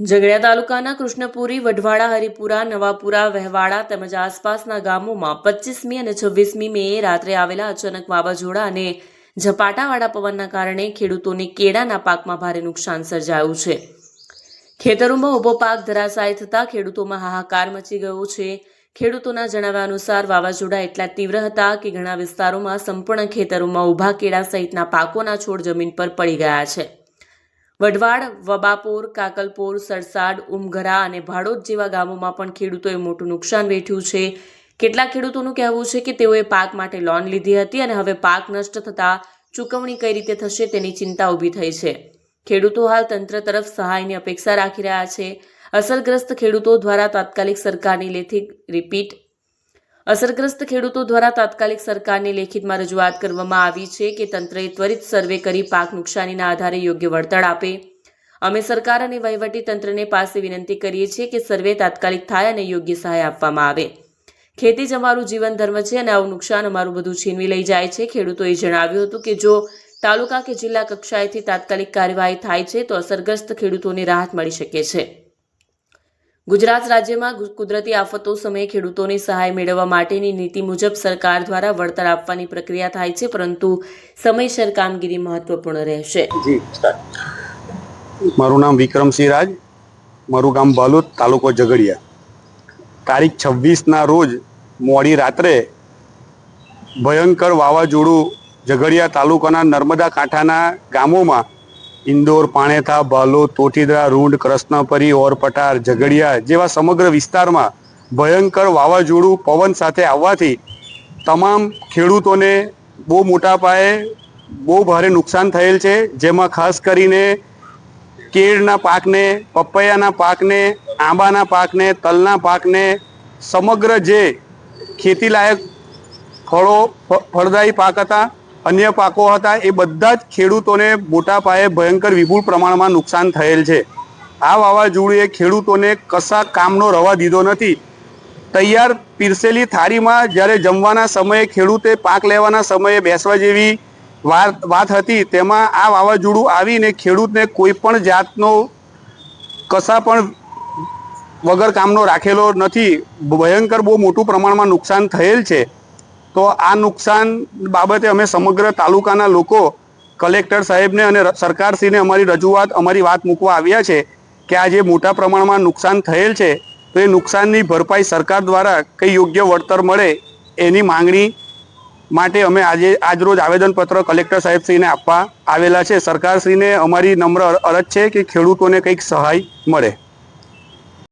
ઝઘડિયા તાલુકાના કૃષ્ણપુરી, વઢવાડા, હરિપુરા, નવાપુરા, વહેવાડા તેમજ આસપાસના ગામોમાં પચીસમી અને છવ્વીસમી મે રાત્રે આવેલા અચાનક વાવાઝોડા અને ઝપાટાવાળા પવનના કારણે ખેડૂતોને કેળાના પાકમાં ભારે નુકસાન સર્જાયું છે. ખેતરોમાં ઊભો પાક ધરાશાય થતાં ખેડૂતોમાં હાહાકાર મચી ગયો છે. ખેડૂતોના જણાવ્યા અનુસાર વાવાઝોડા એટલા તીવ્ર હતા કે ઘણા વિસ્તારોમાં સંપૂર્ણ ખેતરોમાં ઊભા કેળા સહિતના પાકોના છોડ જમીન પર પડી ગયા છે. વઢવાડ, વબાપોર, કાકલપોર, સરસાડ, ઉમઘરા અને ભાડોદ જેવા ગામોમાં પણ ખેડૂતોએ મોટું નુકસાન વેઠ્યું છે. કેટલાક ખેડૂતોનું કહેવું છે કે તેઓએ પાક માટે લોન લીધી હતી અને હવે પાક નષ્ટ થતાં ચૂકવણી કઈ રીતે થશે તેની ચિંતા ઊભી થઈ છે. ખેડૂતો હાલ તંત્ર તરફ સહાયની અપેક્ષા રાખી રહ્યા છે. અસરગ્રસ્ત ખેડૂતો દ્વારા તાત્કાલિક સરકારની લેથી રિપીટ અસરગ્રસ્ત ખેડૂતો દ્વારા તાત્કાલિક સરકારની લેખિતમાં રજૂઆત કરવામાં આવી છે કે તંત્રએ ત્વરિત સર્વે કરી પાક નુકસાનીના આધારે યોગ્ય વળતર આપે. અમે સરકાર અને વહીવટી તંત્રને પાસે વિનંતી કરીએ છીએ કે સર્વે તાત્કાલિક થાય અને યોગ્ય સહાય આપવામાં આવે. ખેતી જ અમારું જીવન ધર્મ છે અને આવું નુકસાન અમારું બધું છીનવી લઈ જાય છે. ખેડૂતોએ જણાવ્યું હતું કે જો તાલુકા કે જિલ્લા કક્ષાએથી તાત્કાલિક કાર્યવાહી થાય છે તો અસરગ્રસ્ત ખેડૂતોને રાહત મળી શકે છે. ગુજરાત રાજ્યમાં કુદરતી આફતો સમયે ખેડૂતોની સહાય મેળવવા માટેની નીતિ મુજબ સરકાર દ્વારા વળતર આપવાની પ્રક્રિયા થાય છે, પરંતુ સમયસર કામગીરી મહત્વપૂર્ણ રહેશે. મારું નામ વિક્રમસિંહ રાજ. મારું ગામ બાલોદ, તાલુકો ઝઘડિયા. તારીખ છવ્વીસના રોજ મોડી રાત્રે ભયંકર વાવાઝોડું ઝઘડિયા તાલુકાના નર્મદા કાંઠાના ગામોમાં ઇન્દોર, પાણેથા બાલોદ તોટીદરા, રૂંડ, કૃષ્ણપરી, ઓરપટાર, ઝઘડિયા જેવા સમગ્ર વિસ્તારમાં ભયંકર વાવાઝોડું પવન સાથે આવવાથી તમામ ખેડૂતોને બહુ મોટા પાયે બહુ ભારે નુકસાન થયેલ છે. જેમાં ખાસ કરીને કેળના પાકને, પપૈયાના પાકને, આંબાના પાકને, તલના પાકને સમગ્ર જે ખેતીલાયક ફળો ફળદાયી પાક હતા અન્ય પાકો હતા, એ બધા જ ખેડૂતોને મોટા પાયે ભયંકર વિપુલ પ્રમાણમાં નુકસાન થયેલ છે. આ વાવાઝોડુએ ખેડૂતોને કશા કામનો રવા દીધો નથી. તૈયાર પીરસેલી થાળીમાં જ્યારે જમવાના સમયે ખેડૂતે પાક લેવાના સમયે બેસવા જેવી વાત વાત હતી, તેમાં આ વાવાઝોડું આવીને ખેડૂતને કોઈ પણ જાતનો કશા પણ વગર કામનો રાખેલો નથી. ભયંકર બહુ મોટું પ્રમાણમાં નુકસાન થયેલ છે. તો આ નુકસાન બાબતે અમે સમગ્ર તાલુકાના લોકો, કલેક્ટર સાહેબને અને સરકારશ્રીને અમારી રજૂઆત, અમારી વાત મૂકવા આવ્યા છે કે આ જે મોટા પ્રમાણમાં નુકસાન થયેલ છે, તો એ નુકસાનની ભરપાઈ સરકાર દ્વારા કંઈ યોગ્ય વળતર મળે એની માંગણી માટે અમે આજે આજરોજ આવેદનપત્ર કલેક્ટર સાહેબશ્રીને આપવા આવેલા છે. સરકારશ્રીને અમારી નમ્ર અર- અરજ છે કે ખેડૂતોને કંઈક સહાય મળે.